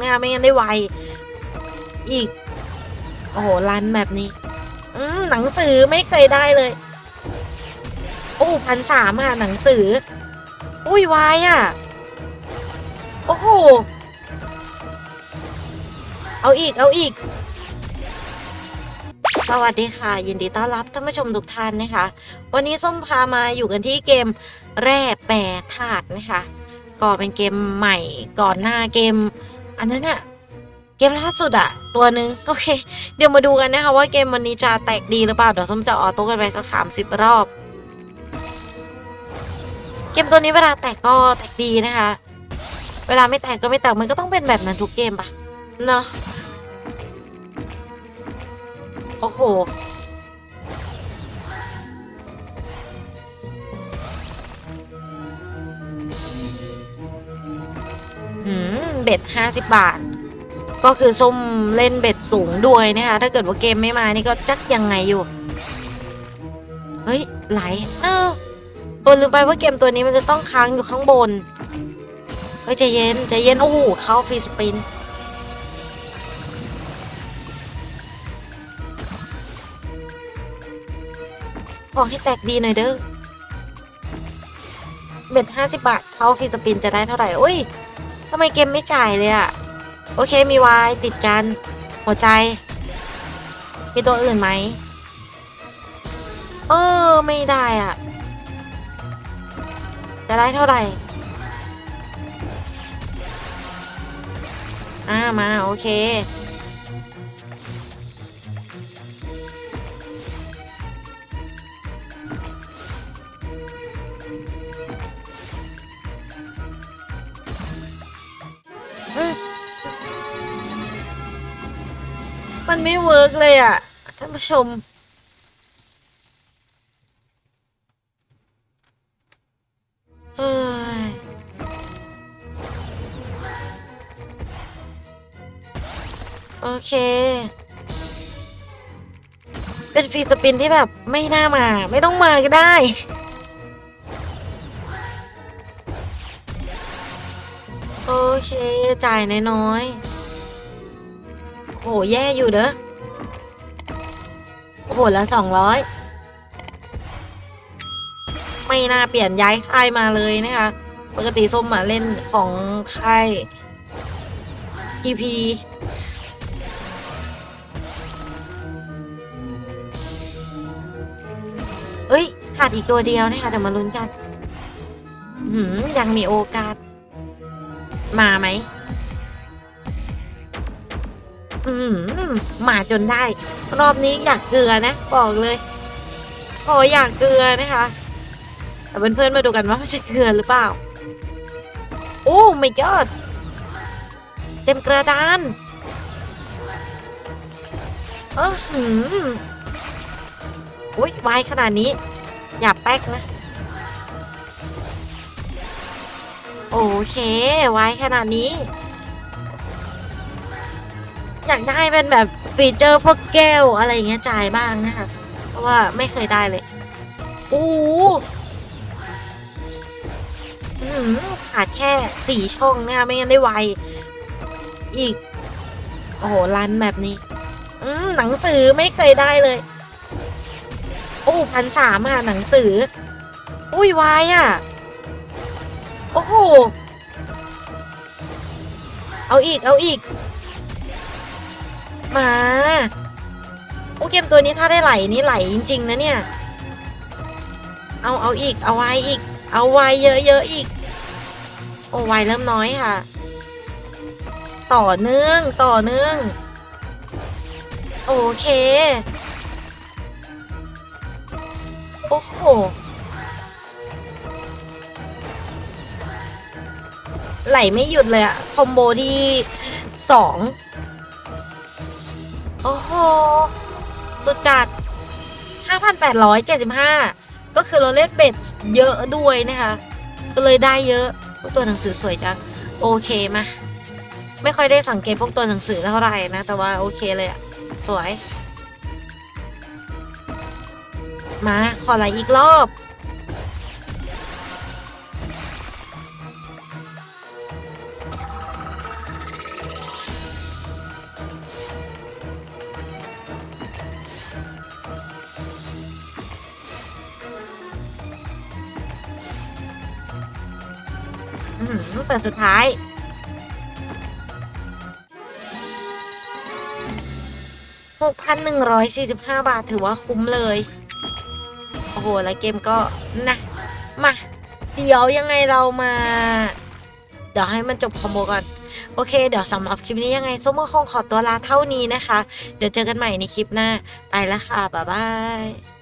นะคะไม่งั้นได้ไว อีก โอ้โหรันแบบนี้ อืมหนังสือไม่เคยได้เลย โอ้พันสามอะหนังสือ อุ้ยวายอะ โอ้โห เอาอีกเอาอีก สวัสดีค่ะ ยินดีต้อนรับท่านผู้ชมทุกท่านนะคะ วันนี้ส้มพามาอยู่กันที่เกมแร่แปรธาตุนะคะก็เป็นเกมใหม่ก่อนหน้าเกม อันนั้นอะเกมล่าสุดอะตัวหนึ่งโอเค เดี๋ยวมาดูกันนะคะว่าเกมวันนี้จะแตกดีหรือเปล่า เดี๋ยวส้มจะออโต้กันไปสัก 30 รอบ เกมตัวนี้เวลาแตกก็แตกดีนะคะ เวลาไม่แตกก็ไม่แตกมันก็ต้องเป็นแบบนั้นทุกเกมปะเนาะโอ้โหอืม เบ็ดห้าสิบบาท ก็คือส้มเล่นเบ็ดสูงด้วยนะคะถ้าเกิดว่าเกมไม่มานี่ก็จักยังไงอยู่ เฮ้ยไหลอ้าวเออลืมไปว่าเกมตัวนี้มันจะต้องค้างอยู่ข้างบน เฮ้ยใจเย็นใจเย็นโอ้โหเข้าฟรีสปินขอให้แตกดีหน่อยเด้อเบ็ดห้าสิบบาทเข้าฟรีสปินจะได้เท่าไหร่อุ้ยำไมเกมไม่จ่ายเลยอะโอเคมีวายติดกัน หัวใจ มีตัวอื่นไหมเออไม่ได้อะ จะได้เท่าไหร่ อ่ามา โอเค มันไม่เวิร์กเลยอะท่านผู้ชมเฮ้ยโอเค เป็นฟีสปินที่แบบไม่น่ามา ไม่ต้องมาก็ได้โอเค จ่ายน้อยๆ โอ้โหแย่อยู่เด้อ โอ้โหละสองร้อยไม่น่าเปลี่ยนย้ายค่ายมาเลยนะคะ ปกติส้มมาเล่นของค่าย EP เอ้ยขาดอีกตัวเดียวนะคะเดี๋ยวมาลุ้นกันหืมยังมีโอกาส มาไหม อืมมาจนได้ รอบนี้อยากเกลือนะ บอกเลยขออยากเกลือนะคะแต่เพื่อนๆมาดูกันว่ามันจะเกลือหรือเปล่า โอ้ my god เต็มกระดานเออหืมอุ้ยวายขนาดนี้ อย่าแป๊กนะ โอเคไวขนาดนี้ อยากได้เป็นแบบฟีเจอร์พวกแก้วอะไรอย่างเงี้ยจ่ายบ้างนะคะเพราะว่าไม่เคยได้เลยโอ้โหอื้อหือขาดแค่สี่ช่องนะคะไม่งั้นได้ไวอีก โอ้โหรันแบบนี้อืมหนังสือไม่เคยได้เลย โอ้พันสามอะหนังสือ อุ้ยวายอะ โอ้โห เอาอีกเอาอีก มา โอเกมตัวนี้ถ้าได้ไหลนี่ไหลจริง ๆ นะเนี่ย เอาเอาอีก เอาไว้อีก เอาไว้เยอะๆอีก โอ้ไว้เริ่มน้อยค่ะ ต่อเนื่องต่อเนื่อง โอเค โอ้โหไหลไม่หยุดเลยอะคอมโบที่สอง สุดจัด 5,875 ก็คือเราเล่นเบ็ดเยอะด้วยนะคะ ก็เลยได้เยอะตัวหนังสือสวยจัง โอเคมา ไม่ค่อยได้สังเกตพวกตัวหนังสือเท่าไหร่นะ แต่ว่าโอเคเลยอะสวย มา ขอไหลอีกรอบ อื้อหือแต่สุดท้าย 6,145 บาทถือว่าคุ้มเลย โอ้โห แล้วเกมก็นะ มา เดี๋ยวยังไงเรามา เดี๋ยวให้มันจบคอมโบก่อน โอเค เดี๋ยวสำหรับคลิปนี้ยังไงส้มก็คงขอตัวลาเท่านี้นะคะ เดี๋ยวเจอกันใหม่ในคลิปหน้า ไปแล้วค่ะ บ๊ายบาย